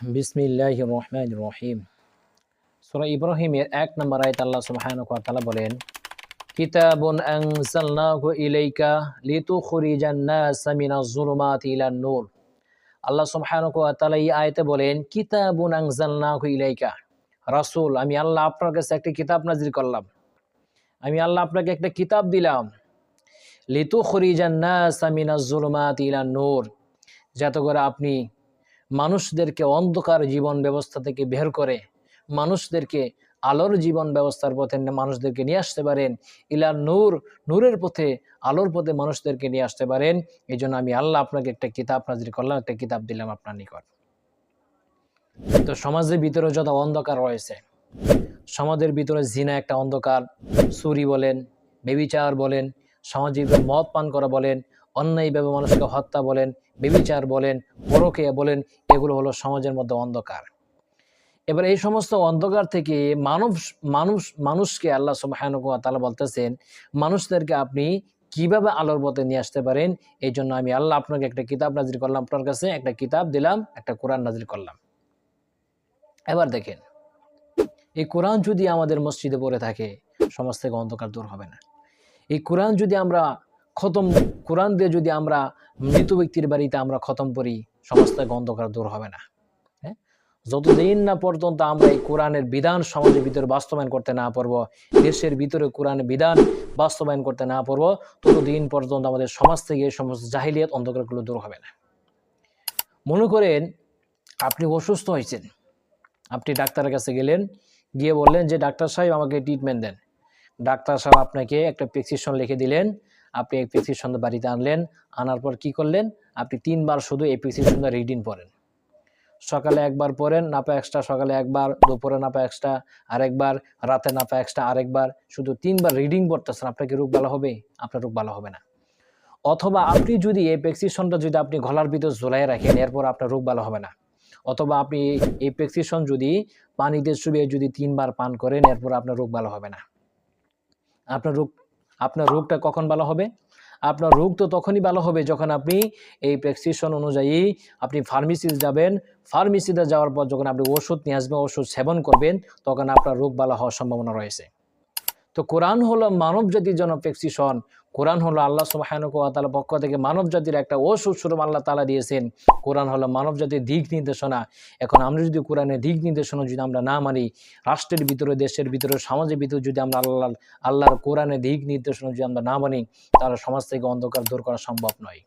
বিসমিল্লাহ রহমান রহিম সুরা ইব্রাহিমের এক নম্বর আয়ত আল্লাহ তাআলা বলেন কিতাবুন আনজালনাহু ইলাইকা লিতুখরিজান নাসা মিনাজ যুলুমাতি ইলান নূর আল্লাহ সুবহানাহু ওয়া তাআলা এই আয়াতে বলেন কিতাবুন আনজালনাহু ইলাইকা রাসূল আমি আল্লাহ আপনার কাছে একটা কিতাব নাজিল করলাম। আমি আল্লাহ আপনাকে একটা কিতাব দিলাম। লিতুখরিজান নাসা মিনাজ যুলুমাতি ইলান নূর যাতে করে আপনি মানুষদেরকে অন্ধকার জীবন ব্যবস্থা থেকে বের করে, মানুষদেরকে আলোর জীবন ব্যবস্থার পথে মানুষদেরকে নিয়ে আসতে পারেন। ইলার নূর, নূরের পথে, আলোর পথে মানুষদেরকে নিয়ে আসতে পারেন। এই জন্য আমি আল্লাহ আপনাকে একটা কিতাব নাজির করলাম, একটা কিতাব দিলাম আপনার নিকট। তো সমাজের ভিতরে যত অন্ধকার রয়েছে, সমাজের ভিতরে জিনা একটা অন্ধকার চুরি বলেন, বেবিচার বলেন সামাজিক মদ পান করা বলেন অন্যায়ভাবে মানুষকে হত্যা বলেন, বেবিচার বলেন পরকে বলেন, এগুলো হলো সমাজের মধ্যে অন্ধকার। এবার এই সমস্ত অন্ধকার থেকে মানব মানুষ, মানুষকে আল্লাহ ওয়া বলতেছেন, মানুষদেরকে আপনি কীভাবে আলোর পথে নিয়ে আসতে পারেন? এই জন্য আমি আল্লাহ আপনাকে একটা কিতাব নাজির করলাম আপনার কাছে, একটা কিতাব দিলাম, একটা কোরআন নাজির করলাম। এবার দেখেন, এই কোরআন যদি আমাদের মসজিদে পড়ে থাকে, সমাজ থেকে অন্ধকার দূর হবে না। এই কোরআন যদি আমরা খতম, কোরআন দিয়ে যদি আমরা মৃত ব্যক্তির বাড়িতে আমরা খতম করি সমাজ থেকে অন্ধকার দূর হবে না। হ্যাঁ? যতদিন না পর্যন্ত আমরা এই কোরআনের বিধান সমাজের ভিতরে বাস্তবায়ন করতে না পারব, দেশের ভিতরে কোরআনের বিধান বাস্তবায়ন করতে না পারব, ততদিন পর্যন্ত আমাদের সমাজ থেকে এই সমস্ত জাহিলিয়াত অন্ধকারগুলো দূর হবে না। মনে করেন, আপনি অসুস্থ হয়েছেন। আপনি ডাক্তারের কাছে গেলেন, গিয়ে বললেন যে, ডাক্তার সাহেব, আমাকে ট্রিটমেন্ট দেন। ডাক্তার সাহেব আপনাকে একটা প্রেসক্রিপশন লিখে দিলেন আপনি এই প্রেসক্রিপশন বাড়িতে আনলেন, আনার পর কি করলেন? আপনি তিনবার শুধু এই প্রেসক্রিপশনটা রিডিং পড়েন। সকালে একবার পড়েন, নাপা এক্সট্রা সকালে একবার, দুপুরে নাপা এক্সট্রা আরেকবার, রাতে নাপা এক্সট্রা আরেকবার। শুধু তিনবার রিডিং পড়তেছেন আপনাকে রোগ ভালো হবে? আপনার রোগ ভালো হবে না। অথবা আপনি যদি এই প্রেসক্রিপশনটা যদি আপনি গলার ভিতর ঝোলাই রাখেন, এরপর আপনার রোগ ভালো হবে না। অথবা আপনি এই প্রেসক্রিপশন যদি পানিতে চুবিয়ে যদি তিনবার পান করেন, এরপর আপনার রোগ ভালো হবে না। আপনার রোগ আপনার রোগটা কখন ভালো হবে? আপনার রোগ তো তখনই ভালো হবে যখন আপনি এই প্রেসক্রিপশন অনুযায়ী আপনি ফার্মেসিতে যাবেন। ফার্মেসিতে যাওয়ার পর যখন আপনি ওষুধ নিয়ে আসবেন, ওষুধ সেবন করবেন, তখন আপনার রোগ ভালো হওয়ার সম্ভাবনা রয়েছে। তো কোরআন হলো মানব জাতির জন্য প্রেসক্রিপশন। কোরআন হলো আল্লাহ সুবহানাহু ওয়া পক্ষ থেকে মানব জাতির একটা স্বরূপ আল্লাহ তালা দিয়েছেন। কোরআন হলো মানব জাতির দিক নির্দেশনা। এখন আমরা যদি কোরআনের দিক নির্দেশনা যদি আমরা না মানি, রাষ্ট্রের ভিতরে, দেশের ভিতরে, সমাজের ভিতরে যদি আমরা আল্লাহ, আল্লাহর কোরআনের দিক নির্দেশনা যদি আমরা না মানি, তাহলে সমাজ থেকে অন্ধকার দূর করা সম্ভব নয়।